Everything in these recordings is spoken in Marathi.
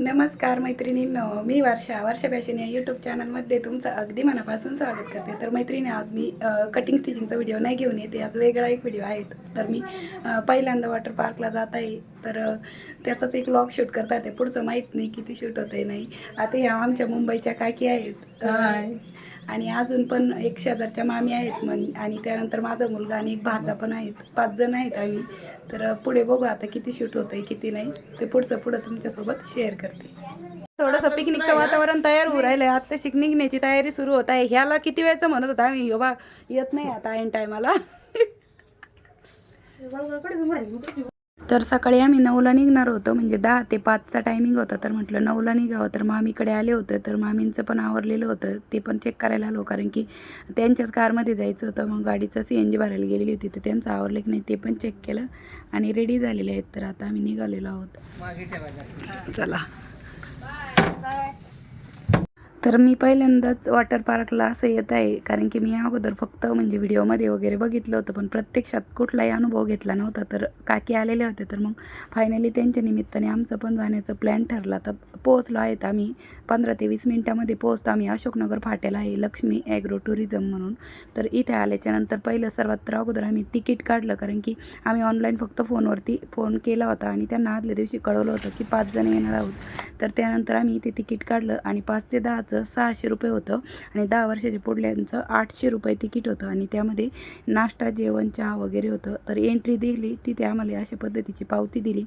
नमस्कार मैत्रिणींनो मी वर्षा वर्षा फॅशन या यूट्यूब चॅनलमध्ये तुमचं अगदी मनापासून स्वागत करते. तर मैत्रिणी आज मी कटिंग स्टिचिंगचा व्हिडिओ नाही घेऊन येते आज वेगळा एक व्हिडिओ आहे. तर मी पहिल्यांदा वॉटर पार्कला जात आहे. तर त्याचाच एक लॉग शूट करता येते पुढचं माहीत नाही किती शूट होतं आहे नाही. आता या आमच्या मुंबईच्या काकी आहेत. आणि अजून पण एक शेजारच्या मामी आहेत मग आणि त्यानंतर माझा मुलगा आणि एक भाचा पण आहेत. पाच जण आहेत आम्ही. तर पुढे बघू आता किती शूट होतं आहे किती नाही. ते पुढचं पुढं तुमच्यासोबत शेअर करते. थोडंसं पिकनिकचं वातावरण तयार होऊ राहिलं आहे आता शिक निघण्याची तयारी सुरू होत आहे. ह्याला किती वेळचं म्हणत होता आम्ही? बा येत नाही आता ऐन टायमाला तर सकाळी आम्ही नऊला निघणार होतो म्हणजे दहा ते पाचचा टायमिंग होता. तर म्हटलं नऊला निघावं. तर मामीकडे आले होते. तर मामींचं पण आवरलेलं होतं. ते पण चेक करायला आलो. कारण की त्यांच्याच कारमध्ये जायचं होतं. मग गाडीचं सी एन जी भरायला गेलेली होती. तर त्यांचं आवरलं की नाही ते पण चेक केलं आणि रेडी झालेले आहेत. तर आता आम्ही निघालेलो आहोत. चला. तर मी पहिल्यांदाच वॉटर पार्कला असं येत आहे कारण की मी अगोदर फक्त म्हणजे व्हिडिओमध्ये वगैरे बघितलं होतं पण प्रत्यक्षात कुठलाही अनुभव घेतला नव्हता. तर काकी आलेले होते तर मग फायनली त्यांच्या निमित्ताने आमचं पण जाण्याचं प्लॅन ठरला. तर पोहोचलो आहेत आम्ही. पंधरा ते वीस मिनटामध्ये पोहोचतो आम्ही. अशोकनगर फाट्याला आहे. लक्ष्मी ॲग्रो टुरिझम म्हणून. तर इथे आल्याच्यानंतर पहिलं सर्वात अगोदर आम्ही तिकीट काढलं. कारण की आम्ही ऑनलाईन फक्त फोनवरती फोन केला होता आणि त्यांना आदल्या दिवशी कळवलं होतं की पाच जण येणार आहोत. तर त्यानंतर आम्ही इथे तिकीट काढलं आणि पाच ते दहाचं सहाशे रुपये होतं आणि दहा वर्षाच्या पुढल्यांचं आठशे रुपये तिकीट होतं आणि त्यामध्ये नाश्ता जेवण चहा वगैरे होतं. तर एंट्री दिली. तिथे आम्हाला अशा पद्धतीची पावती दिली.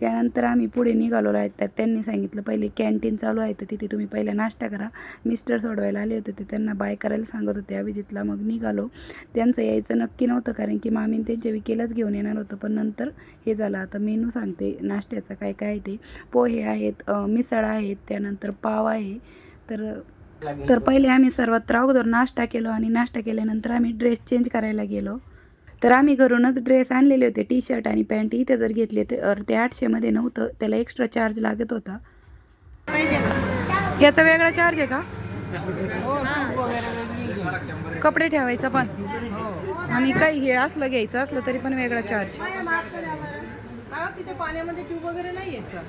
त्यानंतर आम्ही पुढे निघालो आहे. तर त्यांनी सांगितलं पहिले कॅन्टीन चालू आहे. तर तिथे तुम्ही पहिला नाश्ता करा. मिस्टर सोडवायला आले होते ते त्यांना बाय करायला सांगत होते. अभिजितला मग निघालो. त्यांचं यायचं नक्की नव्हतं कारण की मामीन त्यांच्या विकेलाच घेऊन येणार होतं पण नंतर हे झालं. आता मेनू सांगते नाश्त्याचं काय काय आहे ते. पोहे आहेत मिसळ आहेत त्यानंतर पाव आहे. तर तर पहिले आम्ही सर्वात अगोदर नाश्ता केलो आणि नाश्ता केल्यानंतर आम्ही ड्रेस चेंज करायला गेलो. तर आम्ही घरूनच ड्रेस आणलेले होते टी शर्ट आणि पॅन्ट इथे जर घेतले तर ते आठशेमध्ये नव्हतं. त्याला एक्स्ट्रा चार्ज लागत होता. याचा वेगळा चार्ज आहे का? कपडे ठेवायचा पण. आणि काही हे असलं घ्यायचं असलं तरी पण वेगळा चार्ज तिथे पाण्यामध्ये ट्यूब वगैरे नाही आहे सर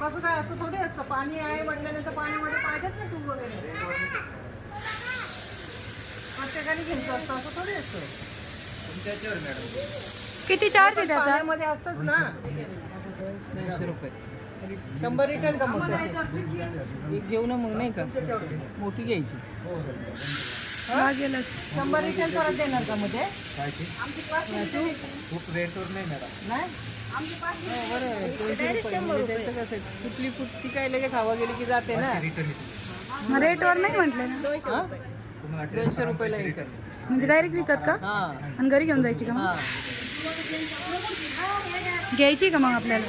कसं काय असं थोडी असतं. पाणी आहे म्हटल्यानंतर पाण्यामध्ये पाहिजेच ना ट्यूब वगैरे. प्रत्येकाने घ्यायचं असतं असं थोडी असतं. किती चार्ज आहे त्याचा? पाण्यामध्ये असतंच ना. दीडशे रुपये. शंभर रिटर्न का मग त्याचे? एक घेऊ ना मग नाही का? मोठी घ्यायची. शंभर रिटर्न परत देणार का मध्ये कुठली कुठली काय लगेच हवा गेली की जाते ना? रेटवर नाही म्हटलं ना? दोनशे रुपयाला म्हणजे डायरेक्ट विकत का? हा. आणि घरी घेऊन जायची का मग? घ्यायची का मग आपल्याला?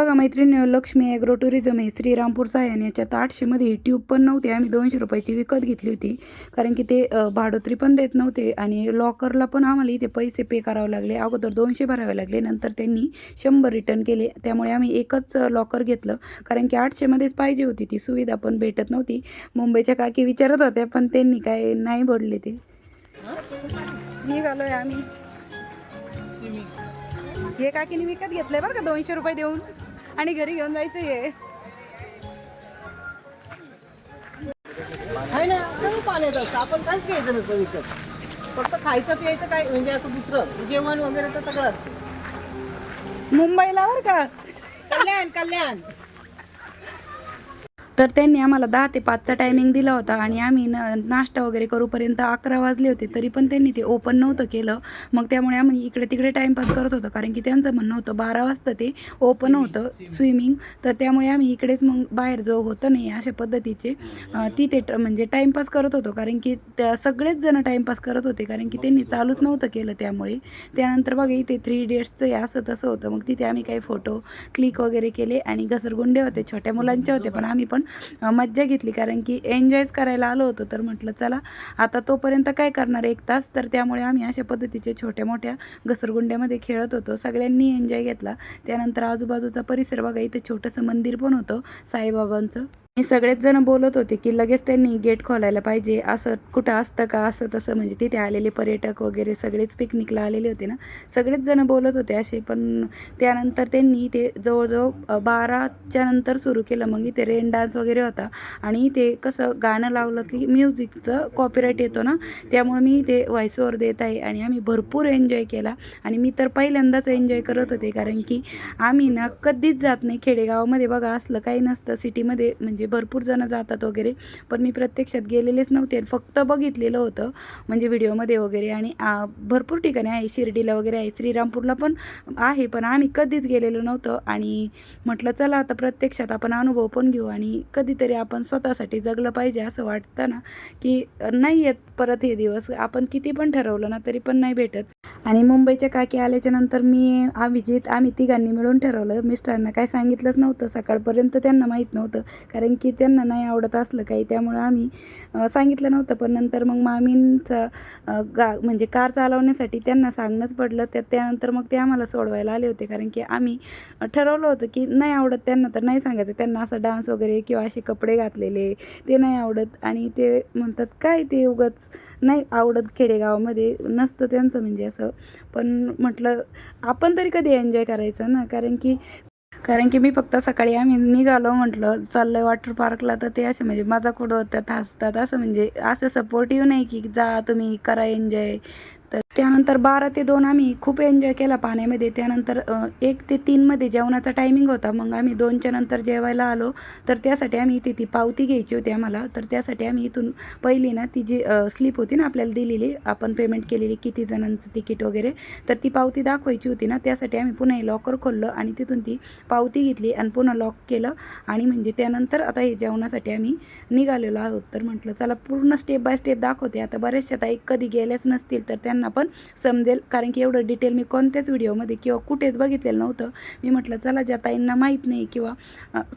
बघा मैत्रिणी लक्ष्मी ॲग्रो टुरिझम आहे श्रीरामपूर सायन याच्यात आठशेमध्ये ही ट्यूब पण नव्हती. आम्ही दोनशे रुपयाची विकत घेतली होती. कारण की ते भाडोत्री पण देत नव्हते आणि लॉकरला पण आम्हाला इथे पैसे पे करावे लागले. अगोदर दोनशे भरावे लागले नंतर त्यांनी शंभर रिटर्न केले. त्यामुळे आम्ही एकच लॉकर घेतलं. कारण की आठशेमध्येच पाहिजे होती. ती सुविधा पण भेटत नव्हती. मुंबईच्या काकी विचारत होत्या पण त्यांनी काय नाही बोलले ते. निघालोय आम्ही. हे काकीने विकत घेतलंय बरं का दोनशे रुपये देऊन? आणि घरी घेऊन जायचं हे. आहे ना कमी पाण्यात असतं आपण काहीच घ्यायचं नसतं विकत. फक्त खायचं प्यायचं काय म्हणजे असं दुसरं. जेवण वगैरे तर सगळं असतं. मुंबईला बरं का? कल्याण कल्याण. तर त्यांनी आम्हाला दहा ते पाचचा टायमिंग दिला होता आणि आम्ही न नाश्ता वगैरे करूपर्यंत अकरा वाजले होते तरी पण त्यांनी ते ओपन नव्हतं केलं. मग त्यामुळे आम्ही इकडे तिकडे टाईमपास करत होतो कारण की त्यांचं म्हणणं होतं बारा वाजता ते ओपन होतं स्विमिंग तर त्यामुळे आम्ही इकडेच मग बाहेर जो होतं नाही अशा पद्धतीचे. तिथे म्हणजे टाईमपास करत होतो कारण की त्या सगळेच जण टाईमपास करत होते कारण की त्यांनी चालूच नव्हतं केलं त्यामुळे. त्यानंतर बघा इथे थ्री इडियट्सचं असं तसं होतं. मग तिथे आम्ही काही फोटो क्लिक वगैरे केले आणि घसरगुंडे होते छोट्या मुलांचे होते पण आम्ही पण आपण मज्जा घेतली. कारण की एन्जॉयच करायला आलो होतो तर म्हटलं चला आता तोपर्यंत काय करणार एक तास? तर त्यामुळे आम्ही अशा पद्धतीचे छोट्या मोठ्या घसरगुंड्यामध्ये खेळत होतो. सगळ्यांनी एन्जॉय घेतला. त्यानंतर आजूबाजूचा परिसर बघा इथे छोटंसं मंदिर पण होतं साईबाबांचं. आणि सगळेच जण बोलत होते की लगेच त्यांनी गेट खोलायला पाहिजे. असं कुठं असतं का? असं तसं म्हणजे तिथे आलेले पर्यटक वगैरे सगळेच पिकनिकला आलेले होते ना. सगळेच जण बोलत होते असे. पण त्यानंतर त्यांनी ते जवळजवळ बाराच्या नंतर सुरू केलं. मग इथे रेन डान्स वगैरे होता. आणि ते कसं गाणं लावलं की म्युझिकचं कॉपीराईट येतो ना. त्यामुळे मी ते व्हॉइस देत आहे आणि आम्ही भरपूर एन्जॉय केला. आणि मी तर पहिल्यांदाच एन्जॉय करत होते. कारण की आम्ही ना कधीच जात नाही. खेडेगावामध्ये बघा असलं काही नसतं. सिटीमध्ये म्हणजे म्हणजे भरपूर जणं जातात वगैरे. पण मी प्रत्यक्षात गेलेलेच नव्हते आणि फक्त बघितलेलं होतं म्हणजे व्हिडिओमध्ये वगैरे. आणि भरपूर ठिकाणी आहे शिर्डीला वगैरे आहे श्रीरामपूरला पण आहे पण आम्ही कधीच गेलेलो नव्हतं. आणि म्हटलं चला आता प्रत्यक्षात आपण अनुभव पण घेऊ आणि कधीतरी आपण स्वतःसाठी जगलं पाहिजे असं वाटतं ना की नाही येत परत हे दिवस. आपण किती पण ठरवलं ना तरी पण नाही भेटत. आणि मुंबईच्या काकी आल्याच्यानंतर मी अभिजित आम्ही तिघांनी मिळून ठरवलं. मिस्टरांना काय सांगितलंच नव्हतं. सकाळपर्यंत त्यांना माहीत नव्हतं. कारण की त्यांना नाही आवडत असलं काही. त्यामुळं आम्ही सांगितलं नव्हतं. पण नंतर मग मामींचं गा म्हणजे कार चालवण्यासाठी त्यांना सांगणंच पडलं. त्या त्यानंतर मग ते आम्हाला सोडवायला आले होते. कारण की आम्ही ठरवलं होतं की नाही आवडत त्यांना तर नाही सांगायचं. त्यांना असं डान्स वगैरे किंवा असे कपडे घातलेले ते नाही आवडत. आणि ते म्हणतात काय ते उगाच नाही आवडत खेडेगावामध्ये नसतं त्यांचं म्हणजे असं. पण म्हटलं आपण तरी कधी एन्जॉय करायचं ना? कारण की कारण की मी फक्त सकाळी आम्ही निघालो म्हटलं चाललं वॉटर पार्कला तर ते असे म्हणजे मजाक उडवतात हसतात असं म्हणजे असं सपोर्टिव्ह नाही की जा तुम्ही करा एन्जॉय त्यानंतर बारा ते दोन आम्ही खूप एन्जॉय केला पाण्यामध्ये. त्यानंतर एक ते तीनमध्ये जेवणाचा टायमिंग होता. मग आम्ही दोनच्या नंतर जेवायला आलो. तर त्यासाठी आम्ही इथे ती पावती घ्यायची होती आम्हाला. तर त्यासाठी आम्ही इथून पहिली ना ती जी स्लिप होती ना आपल्याला दिलेली आपण पेमेंट केलेली किती जणांचं तिकीट वगैरे तर ती पावती दाखवायची होती ना त्यासाठी आम्ही पुन्हा हे लॉकर खोललं आणि तिथून ती पावती घेतली आणि पुन्हा लॉक केलं. आणि म्हणजे त्यानंतर आता हे जेवणासाठी आम्ही निघालेलो आहोत. तर म्हटलं चला पूर्ण स्टेप बाय स्टेप दाखवते. आता बऱ्याचशा ताई कधी गेल्याच नसतील तर त्यांना पण समजेल. कारण की एवढं डिटेल मी कोणत्याच व्हिडिओमध्ये किंवा कुठेच बघितलेलं नव्हतं. मी म्हटलं चला ज्या ताईंना माहीत नाही किंवा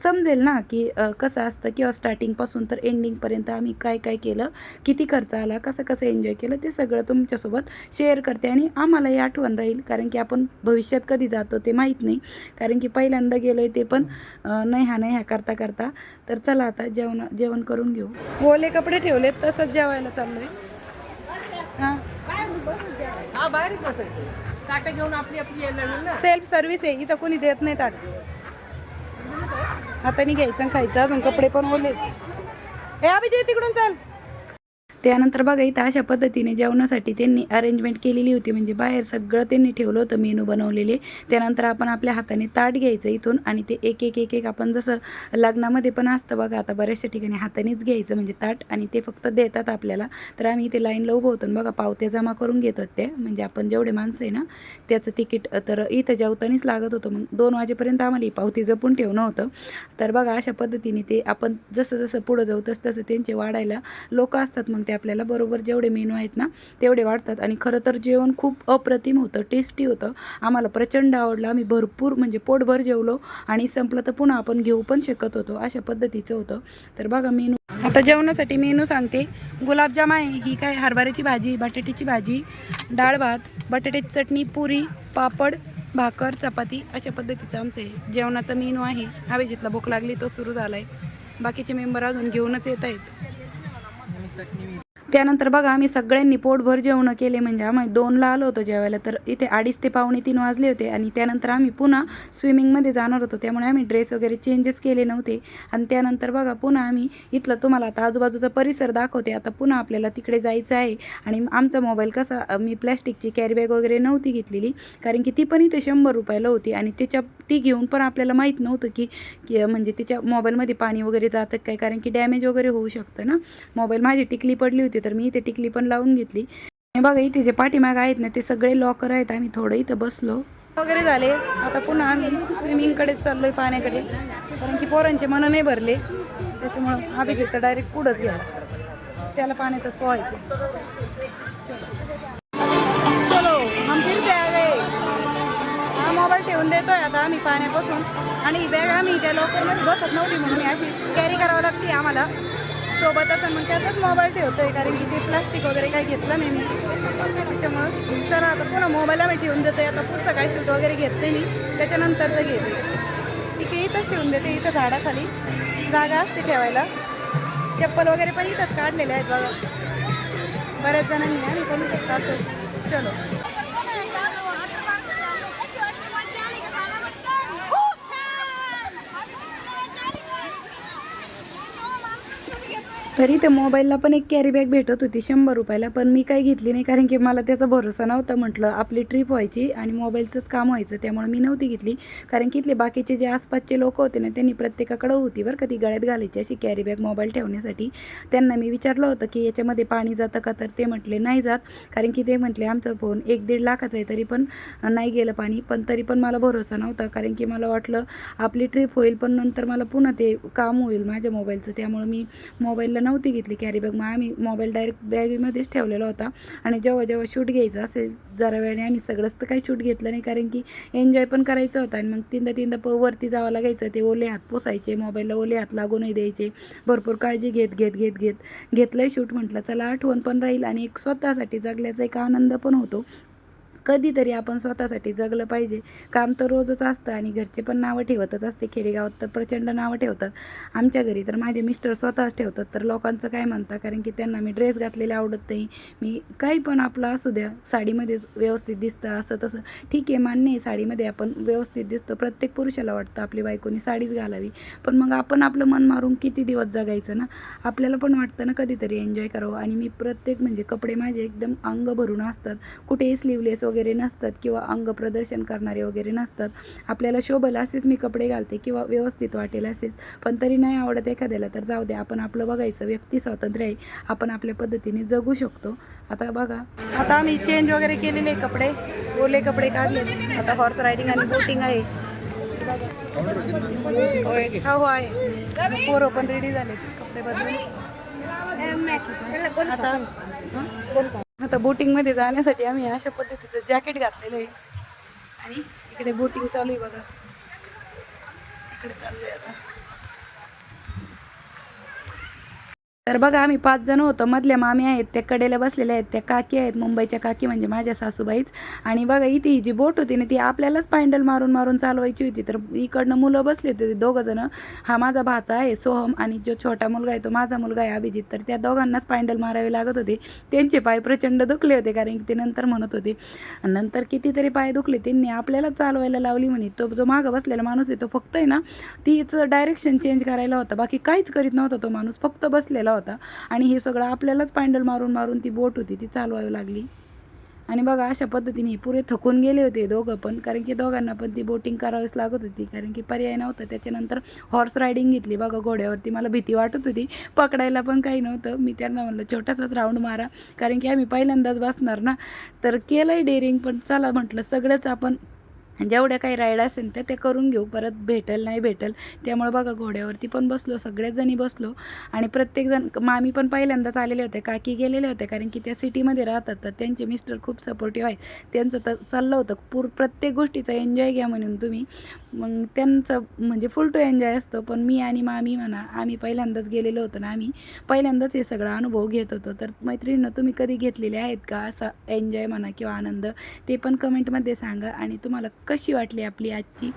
समजेल ना की कसं असतं किंवा स्टार्टिंगपासून तर एंडिंगपर्यंत आम्ही काय काय केलं किती खर्च आला कसं कसं एन्जॉय केलं ते सगळं तुमच्यासोबत शेअर करते आणि आम्हालाही आठवण राहील. कारण की आपण भविष्यात कधी जातो ते माहीत नाही. कारण की पहिल्यांदा गेलो आहे ते पण नाही हा नाही हा करता करता. तर चला आता जेवण जेवण करून घेऊ. ओले कपडे ठेवलेत तसंच जेवायला चाललोय. हां हा. बाहेरच बसायचं. ताटं घेऊन आपली आपली यायला लागेल ना. सेल्फ सर्व्हिस आहे इथं कोणी देत नाही ताट. हाताने घ्यायचं आणि खायचं अजून कपडे पण ओले. हे अभिजित तिकडून चाल. त्यानंतर बघा इथं अशा पद्धतीने जेवणासाठी त्यांनी अरेंजमेंट केलेली होती. म्हणजे बाहेर सगळं त्यांनी ठेवलं होतं मेनू बनवलेले. त्यानंतर आपण आपल्या हाताने ताट घ्यायचं इथून आणि ते एक एक एक एक आपण जसं लग्नामध्ये पण असतं बघा आता बऱ्याचशा ठिकाणी हातानेच घ्यायचं म्हणजे ताट आणि ते फक्त देतात आपल्याला. तर आम्ही इथे लाईनला उभं होतो आणि बघा पावत्या जमा करून घेतो ते म्हणजे आपण जेवढे माणसं आहे ना त्याचं तिकीट तर इथं जेवतानीच लागत होतं. मग दोन वाजेपर्यंत आम्हाला ही पावती जपून ठेवणं होतं. तर बघा अशा पद्धतीने ते आपण जसं जसं पुढं जाऊ तसं तसं त्यांचे वाढायला लोक असतात. मग ते आपल्याला बरोबर जेवढे मेनू आहेत ना तेवढे वाढतात. आणि खरं तर जेवण खूप अप्रतिम होतं टेस्टी होतं. आम्हाला प्रचंड आवडलं. आम्ही भरपूर म्हणजे पोटभर जेवलो आणि संपलं तर पुन्हा आपण घेऊ पण शकत होतो. अशा पद्धतीचं होतं. तर बघा मेनू. आता जेवणासाठी मेनू सांगते. गुलाबजाम आहे. ही काय हरभऱ्याची भाजी बटाट्याची भाजी डाळ भात बटाट्याची चटणी पुरी पापड भाकर चपाती अशा पद्धतीचं आमचं आहे जेवणाचा मेनू आहे. हवेजीतला भूक लागली तो सुरू झाला आहे बाकीचे मेंबर अजून घेऊनच येत आहेत. त्यानंतर बघा आम्ही सगळ्यांनी पोटभर जेवणं केले. म्हणजे आम्ही दोनला आलो होतो जेवायला तर इथे अडीच ते पावणे तीन वाजले होते. आणि त्यानंतर आम्ही पुन्हा स्विमिंगमध्ये जाणार होतो. त्यामुळे आम्ही ड्रेस वगैरे चेंजेस केले नव्हते. आणि त्यानंतर बघा पुन्हा आम्ही इथलं तुम्हाला आता आजूबाजूचा परिसर दाखवते. आता पुन्हा आपल्याला तिकडे जायचं आहे. आणि आमचा मोबाईल कसा मी प्लॅस्टिकची कॅरीबॅग वगैरे नव्हती घेतलेली कारण की ती पण इथे शंभर रुपयाला होती. आणि त्याच्या ती घेऊन पण आपल्याला माहीत नव्हतं की की म्हणजे तिच्या मोबाईलमध्ये पाणी वगैरे जातं काय कारण की डॅमेज वगैरे होऊ शकतं ना. मोबाईल माझी टिकली पडली होती तर मी इथे टिकली पण लावून घेतली. आणि बघा इथे जे पाठीमाग आहेत ना ते सगळे लॉकर आहेत. आम्ही थोडं इथं बसलो. वगैरे झाले. आता पुन्हा आम्ही स्विमिंगकडेच चाललोय पाण्याकडे. कारण की पोरांचे मन नाही भरले. त्याच्यामुळं अभिजित तर डायरेक्ट पुढंच घ्यायला त्याला पाण्यातच पोहायचं. चलो हम फिर से आ गए. हा मोबाईल ठेवून देतोय आता आम्ही पाण्यापासून. आणि बॅग आम्ही त्या लॉकरमध्ये बसत नव्हती म्हणून मी अशी कॅरी करावं लागते आम्हाला. सोबतच मग त्यातच मोबाईल ठेवतोय कारण की ते प्लास्टिक वगैरे काही घेतलं नाही मी. त्याच्यामुळं चला आता पुन्हा मोबाईल आम्ही ठेवून देतोय. आता पुढचं काय शूट वगैरे घेते मी. त्याच्यानंतरचं घेते कार्तिके इथंच ठेवून देते इथं झाडाखाली. जागा असते ठेवायला. चप्पल वगैरे पण इथंच काढलेले आहेत बघा. बऱ्याच जणांनी आणि पण इथंच काढतो चलो. तरी त्या मोबाईलला पण एक कॅरी बॅग भेटत होती शंभर रुपयाला. पण मी काही घेतली नाही कारण की मला त्याचा भरोसा नव्हता म्हटलं आपली ट्रिप व्हायची आणि मोबाईलचंच काम व्हायचं त्यामुळे मी नव्हती घेतली. कारण की इथले बाकीचे जे आसपासचे लोक होते ना त्यांनी प्रत्येकाकडं होती बरं का ती गळ्यात घालायची अशी कॅरी बॅग मोबाईल ठेवण्यासाठी. त्यांना मी विचारलं होतं की याच्यामध्ये पाणी जातं का तर ते म्हटले नाही जात. कारण की ते म्हटले आमचा फोन एक दीड लाखाचा आहे तरी पण नाही गेलं पाणी. पण तरी पण मला भरोसा नव्हता कारण की मला वाटलं आपली ट्रिप होईल पण नंतर मला पुन्हा ते काम होईल माझ्या मोबाईलचं. त्यामुळे मी मोबाईलला नव्हती नव्हती घेतली कॅरी बॅग मग आम्ही मोबाईल डायरेक्ट बॅगमध्येच ठेवलेला होता. आणि जेव्हा जेव्हा शूट घ्यायचं असेल जरा वेळाने आम्ही सगळंच तर काही शूट घेतलं नाही. कारण की एन्जॉय पण करायचं होतं. आणि मग तीनदा तीनदा प वरती जावं लागायचं. ते ओले हात पोसायचे मोबाईलला ओले हात लागू नाही द्यायचे. भरपूर काळजी घेत घेत घेत घेत. घेतलंय शूट म्हटलं चला आठवण पण राहील. आणि एक स्वतःसाठी जगल्याचा एक आनंद पण होतो. कधीतरी आपण स्वतःसाठी जगलं पाहिजे. काम तर रोजच असतं आणि घरचे पण नावं ठेवतच असते. खेडेगावात तर प्रचंड नावं ठेवतात. आमच्या घरी तर माझे मिस्टर स्वतःच ठेवतात. तर लोकांचं काय म्हणता? कारण की त्यांना मी ड्रेस घातलेले आवडत नाही. मी काही पण आपलं असू द्या साडीमध्येच व्यवस्थित दिसतं असं तसं. ठीक आहे मान्य आहे साडीमध्ये आपण व्यवस्थित दिसतो. प्रत्येक पुरुषाला वाटतं आपली बायकोनी साडीच घालावी. पण मग आपण आपलं मन मारून किती दिवस जगायचं ना? आपल्याला पण वाटतं ना कधीतरी एन्जॉय करावं. आणि मी प्रत्येक म्हणजे कपडे माझे एकदम अंग भरून असतात. कुठेही स्लीवलेस वगैरे नसतात किंवा अंग प्रदर्शन करणारे वगैरे नसतात. आपल्याला शोभल असेच मी कपडे घालते किंवा व्यवस्थित वाटेल असेच. पण तरी नाही आवडत एखाद्याला तर जाऊ दे आपण आपलं बघायचं. व्यक्ती स्वातंत्र्य आहे. आपण आपल्या पद्धतीने जगू शकतो. आता बघा. आता आम्ही चेंज वगैरे केलेले कपडे. ओले कपडे काढले. आता हॉर्स रायडिंग आणि बोटिंग आहे. हो हो आहे. पोरं पण रेडी झाले कपडे बदलून. आता? आता बोटिंगमध्ये जाण्यासाठी आम्ही अशा पद्धतीचं जॅकेट घातलेलं आहे. आणि इकडे बोटिंग चालू आहे बघा. इकडे चालू आहे आता. तर बघा आम्ही पाच जण होतो. मधल्या मामी आहेत त्या कडेला बसलेल्या आहेत त्या काकी आहेत मुंबईच्या काकी म्हणजे माझ्या सासूबाईच. आणि बघा इथे ही जी बोट होती ना ती आपल्यालाच पॅन्डल मारून मारून चालवायची होती. तर इकडनं मुलं बसली होती दोघं जण. हा माझा भाचा आहे सोहम आणि जो छोटा मुलगा आहे तो माझा मुलगा आहे अभिजित. तर त्या दोघांनाच पॅन्डल मारावे लागत होते. त्यांचे पाय प्रचंड दुखले होते कारण की ते नंतर म्हणत होते. नंतर कितीतरी पाय दुखले त्यांनी आपल्याला चालवायला लावली म्हणे. तो जो मागं बसलेला माणूस आहे तो फक्त आहे ना तीच डायरेक्शन चेंज करायला होता. बाकी काहीच करीत नव्हता तो माणूस. फक्त बसलेला होता. आणि हे सगळं आपल्यालाच पायंडल मारून मारून ती बोट होती ती चालवावी लागली. आणि बघा अशा पद्धतीने पुरे थकून गेले होते दोघं पण. कारण की दोघांना पण ती बोटिंग करावीच लागत होती. कारण की पर्याय नव्हता. त्याच्यानंतर हॉर्स रायडिंग घेतली. बघा घोड्यावरती मला भीती वाटत होती. पकडायला पण काही नव्हतं. मी त्यांना म्हणलं छोटासाच राऊंड मारा. कारण की आम्ही पहिल्यांदाच बसणार ना. तर केलंय डेअरिंग पण चला म्हटलं सगळंच आपण जेवढ्या काही राईड असेल त्या ते करून घेऊ. परत भेटेल नाही भेटेल. त्यामुळे बघा घोड्यावरती पण बसलो सगळ्याच जणी बसलो. आणि प्रत्येकजण मामी पण पहिल्यांदाच आलेले होते काकी गेलेले होते. कारण की त्या सिटीमध्ये राहतात तर त्यांचे मिस्टर खूप सपोर्टिव्ह आहेत. त्यांचं तर चाललं होतं. पूर प्रत्येक गोष्टीचा एन्जॉय घ्या म्हणून तुम्ही. मग त्यांचं म्हणजे फुल टू एन्जॉय असतो. पण मी आणि मामी म्हणा आम्ही पहिल्यांदाच गेलेलो होतो ना आम्ही पहिल्यांदाच हे सगळा अनुभव घेत होतो. तर मैत्रिणीनं तुम्ही कधी घेतलेले आहेत का? असा एन्जॉय म्हणा किंवा आनंद ते पण कमेंटमध्ये सांगा. आणि तुम्हाला कशी वाटली आपली आजची?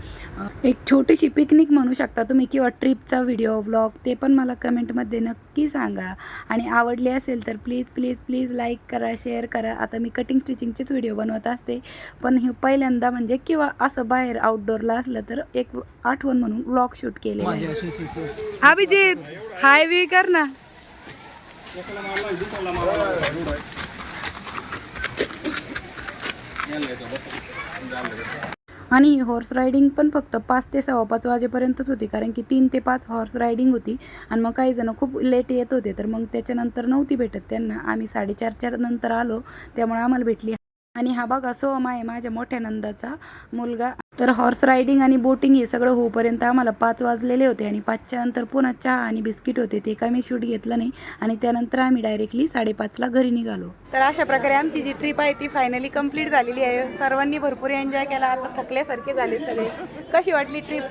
एक छोटीशी पिकनिक म्हणू शकता तुम्ही किंवा ट्रिपचा व्हिडिओ व्लॉग ते पण मला कमेंटमध्ये नक्की सांगा. आणि आवडले असेल तर प्लीज प्लीज प्लीज लाईक करा शेअर करा. आता मी कटिंग स्टिचिंगचेच व्हिडिओ बनवत असते. पण हे पहिल्यांदा म्हणजे किंवा असं बाहेर आउटडोअरला असलं तर एक आठवण म्हणून व्लॉग शूट केलेला अभिजित हाय वी कर ना. आणि ही हॉर्स रायडिंग पण फक्त पाच ते सव्वा पाच वाजेपर्यंतच होती कारण की तीन ते पाच हॉर्स रायडिंग होती. आणि मग काही जण खूप लेट येत होते तर मग त्याच्यानंतर नव्हती भेटत. त्यांना आम्ही साडेचारच्या नंतर आलो त्यामुळे आम्हाला भेटली. आणि हा बघा सोहम आहे माझ्या मोठ्या नंदाचा मुलगा. तर हॉर्स रायडिंग आणि बोटिंग हे सगळं होईपर्यंत आम्हाला पाच वाजलेले होते आणि पाचच्या नंतर पुन्हा चहा आणि बिस्किट होते. ते काय मी शूट घेतलं नाही आणि त्यानंतर आम्ही डायरेक्टली साडेपाचला घरी निघालो. तर अशा प्रकारे आमची जी ट्रिप आहे ती फायनली कंप्लीट झालेली आहे. सर्वांनी भरपूर एन्जॉय केला. आता थकल्यासारखे झाले सगळे. कशी वाटली ट्रिप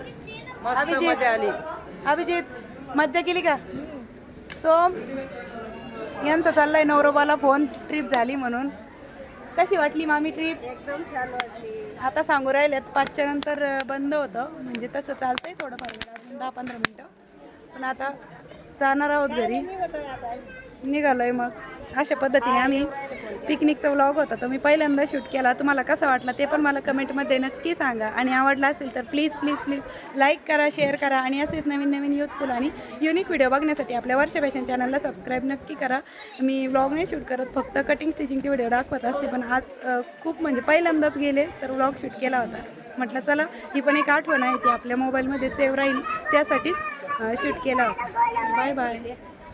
अभिजित? आली. अभिजित मज्जा केली का? सोम यांचा चाललाय नवरोबाला फोन ट्रिप झाली म्हणून. कशी वाटली मामी ट्रिप एकदम छान वाटली. आता सांगू राहिलेत पाचच्या नंतर बंद होतं. म्हणजे तसं चालतंय थोडंफार वेळ अजून दहा पंधरा मिनटं. पण आता जाणार आहोत घरी. निघालोय मग. अशा पद्धतीने आम्ही पिकनिकचा व्लॉग होता तो मी पहिल्यांदा शूट केला. तुम्हाला कसा वाटला ते पण मला कमेंटमध्ये नक्की सांगा. आणि आवडला असेल तर प्लीज प्लीज प्लीज लाईक करा शेअर करा आणि असेच नवीन नवीन युजफुल आणि युनिक व्हिडिओ बघण्यासाठी आपल्या वर्ष फॅशन चॅनलला सबस्क्राईब नक्की करा. मी व्लॉग नाही शूट करत फक्त कटिंग स्टिचिंगचे व्हिडिओ दाखवत असते पण आज खूप म्हणजे पहिल्यांदाच गेले तर व्लॉग शूट केला होता. म्हटलं चला ही पण एक आठवण आहे ती आपल्या मोबाईलमध्ये सेव्ह राहील त्यासाठीच शूट केला होता. Bye bye